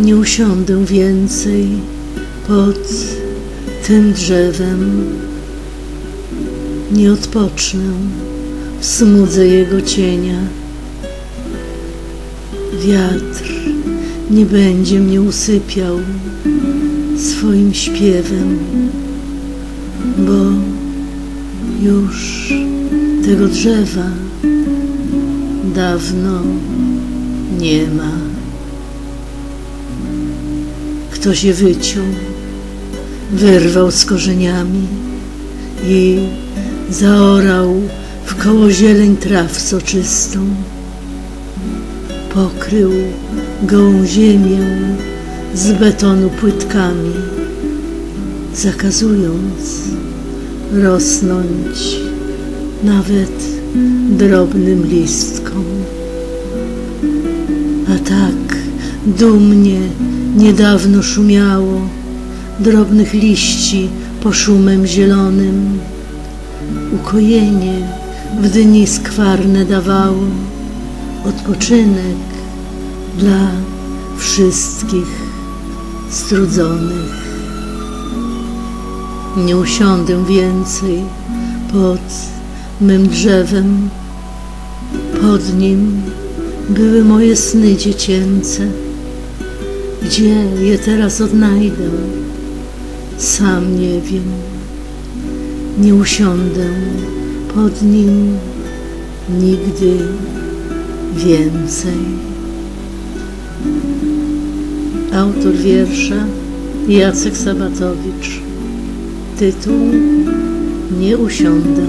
Nie usiądę więcej pod tym drzewem. Nie odpocznę w smudze jego cienia. Wiatr nie będzie mnie usypiał swoim śpiewem, bo już tego drzewa dawno nie ma. Ktoś je wyciął, wyrwał z korzeniami i zaorał w koło zieleń traw soczystą. Pokrył gołą ziemię z betonu płytkami, zakazując rosnąć nawet drobnym listkom. A tak dumnie niedawno szumiało drobnych liści po szumem zielonym. Ukojenie w dni skwarne dawało, odpoczynek dla wszystkich strudzonych. Nie usiądę więcej pod mym drzewem. Pod nim były moje sny dziecięce. Gdzie je teraz odnajdę? Sam nie wiem. Nie usiądę pod nim nigdy więcej. Autor wiersza Jacek Sabatowicz. Tytuł Nie usiądę.